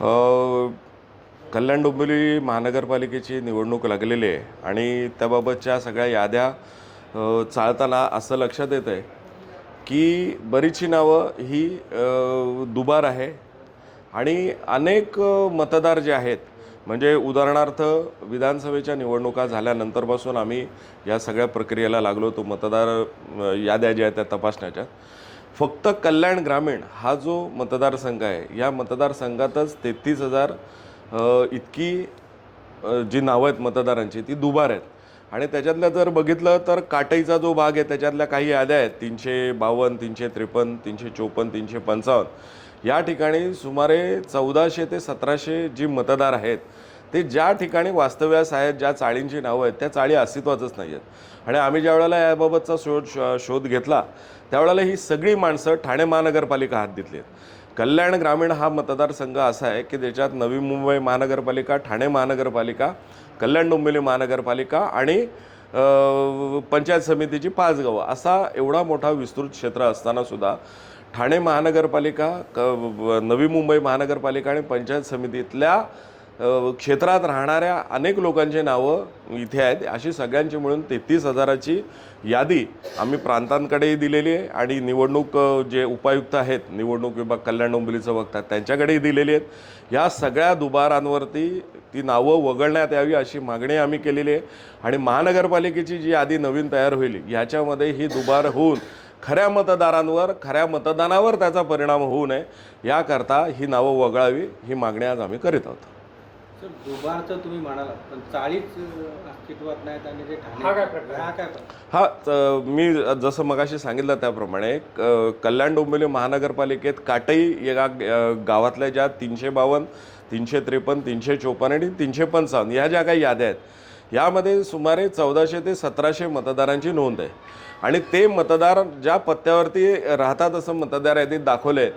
कल्याण डोंबिवली महानगरपालिकेची निवडणूक लागलेली आहे आणि त्याबाबतच्या सगळ्या याद्या चालताना चाळताना असं लक्षात येतं आहे की बरीचशी नावं ही दुबार आहे आणि अनेक मतदार जे आहेत म्हणजे उदाहरणार्थ विधानसभेच्या निवडणुका झाल्यानंतरपासून आम्ही या सगळ्या प्रक्रियेला लागलो तो मतदार याद्या ज्या आहेत त्या तपासण्याच्या. फक्त कल्याण ग्रामीण हा जो मतदारसंघ आहे या मतदारसंघातच तेहतीस हजार इतकी जी नावं आहेत मतदारांची ती दुबार आहेत. आणि त्याच्यातल्या जर बघितलं तर काटईचा जो भाग आहे त्याच्यातल्या काही याद्या आहेत तीनशे बावन्न तीनशे त्रेपन्न तीनशे चोपन्न तीनशे पंचावन्न. या ठिकाणी सुमारे चौदाशे ते सतराशे जी मतदार आहेत ते ज्या ठिकाणी वास्तव्यास आहेत ज्या चाळींची नावं आहेत त्या चाळी अस्तित्वातच नाही आहेत. आणि आम्ही ज्या वेळेला याबाबतचा शोध श- शोध घेतला त्यावेळेला ही सगळी माणसं ठाणे महानगरपालिका हात घेतली आहेत. कल्याण ग्रामीण हा मतदारसंघ असा आहे की ज्याच्यात नवी मुंबई महानगरपालिका ठाणे महानगरपालिका कल्याण डोंबिवली महानगरपालिका आणि पंचायत समितीची पाच गावं. असा एवढा मोठा विस्तृत क्षेत्र असताना सुद्धा ठाणे महानगरपालिका क नवी मुंबई महानगरपालिका आणि पंचायत समितीतल्या क्षेत्रात राहणाऱ्या अनेक लोकांचे नावं इथे आहेत. अशी सगळ्यांची मिळून तेहतीस हजाराची यादी आम्ही प्रांतांकडेही दिलेली आहे आणि निवडणूक जे उपायुक्त आहेत निवडणूक विभाग कल्याण डोंबिवलीचं बघतात त्यांच्याकडेही दिलेली आहेत. या सगळ्या दुबारांवरती ती नावं वगळण्यात यावी अशी मागणी आम्ही केलेली आहे. आणि महानगरपालिकेची जी यादी नवीन तयार होईल ह्याच्यामध्ये ही दुबार होऊन खऱ्या मतदारांवर खऱ्या मतदानावर त्याचा परिणाम होऊ नये याकरता ही नावं वगळावी ही मागणी आज आम्ही करीत आहोत. सर दुबारचं तुम्ही म्हणालात पण अस्तित्वात नाहीत आणि ते ठाणे हा काय प्रकार? हा काय प्रकार? हा त- मी जसं मगाशी सांगितलं त्याप्रमाणे क- कल्याण डोंबिवली महानगरपालिकेत काटई या ग- गावातल्या ज्या तीनशे बावन्न तीनशे त्रेपन्न तीनशे चोपन्न आणि तीनशे पंचावन्न ह्या ज्या काही याद्या आहेत यामध्ये सुमारे चौदाशे ते सतराशे मतदारांची नोंद आहे आणि ते मतदार ज्या पत्त्यावरती राहतात असं मतदार यादीत दाखवलं आहे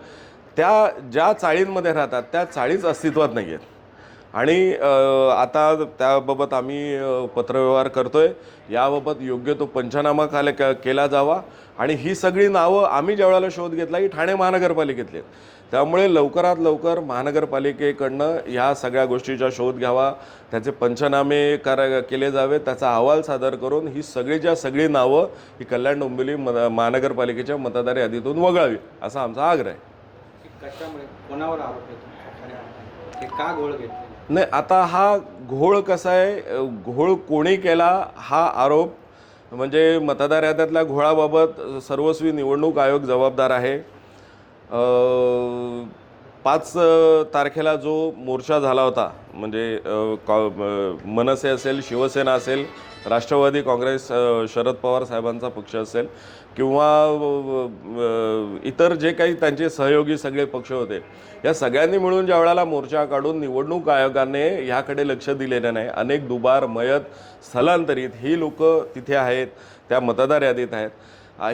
त्या ज्या चाळींमध्ये राहतात त्या चाळीच अस्तित्वात नाही आहेत आणि आता त्याबाबत आम्ही पत्रव्यवहार पत्रव्यवहार करतोय. याबाबत योग्य तो पंचनामा काल केला जावा. आणि ही सगळी नावं आम्ही ज्यावेळेला शोध घेतला ही ठाणे महानगरपालिकेतली आहेत. त्यामुळे लवकरात लवकर महानगरपालिकेकडनं ह्या सगळ्या गोष्टीचा शोध घ्यावा. त्याचे पंचनामे करा केले जावे. त्याचा अहवाल सादर करून ही सगळीच्या सगळी नावं ही कल्याण डोंबिवली मद महानगरपालिकेच्या मतदार यादीतून वगळावी असा आमचा आग्रह आहे. कशामुळे कोणावर आरोप आहे का घोळ घेतो नाही आता हा घोळ कसा आहे घोळ कोणी केला हा आरोप म्हणजे मतदार याद्यातल्या घोळाबाबत सर्वस्वी निवडणूक आयोग जबाबदार आहे. पाच तारखेला जो मोर्चा झाला होता म्हणजे कॉ- मनसे असेल शिवसेना असेल राष्ट्रवादी काँग्रेस शरद पवार साहेबांचा पक्ष असेल किंवा इतर जे काही त्यांचे सहयोगी सगळे पक्ष होते या सगळ्यांनी मिळून ज्या वेळेला मोर्चा काढून निवडणूक आयोगाने ह्याकडे लक्ष दिलेलं नाही अनेक दुबार मयत स्थलांतरित ही लोक तिथे आहेत त्या मतदार यादीत आहेत.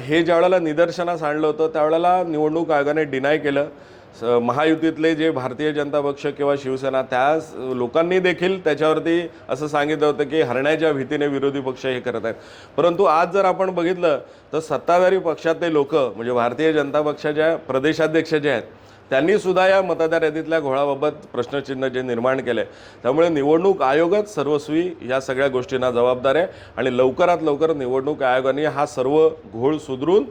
हे ज्या वेळेला निदर्शनास आणलं होतं त्यावेळेला निवडणूक आयोगाने डिनाय केलं. स- महायुतीतले जे भारतीय जनता पक्ष किंवा शिवसेना त्या लोकांनी देखील त्याच्यावरती असं सांगितलं होतं की हरण्याच्या भीतीने विरोधी पक्ष हे करत आहेत. परंतु आज जर आपण बघितलं तर सत्ताधारी पक्षातले लोक म्हणजे भारतीय जनता पक्षाच्या प्रदेशाध्यक्ष जे आहेत त्यांनी सुद्धा या मतदार यादीतल्या घोळाबाबत प्रश्नचिन्ह जे निर्माण केले. त्यामुळे निवडणूक आयोगच सर्वस्वी या सगळ्या गोष्टींना जबाबदार आहे आणि लवकरात लवकर निवडणूक आयोगाने हा सर्व घोळ सुधरून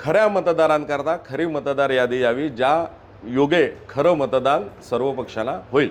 खऱ्या मतदारांकरता खरी मतदार यादी यावी ज्या योगे खरं मतदान सर्व पक्षाला होईल.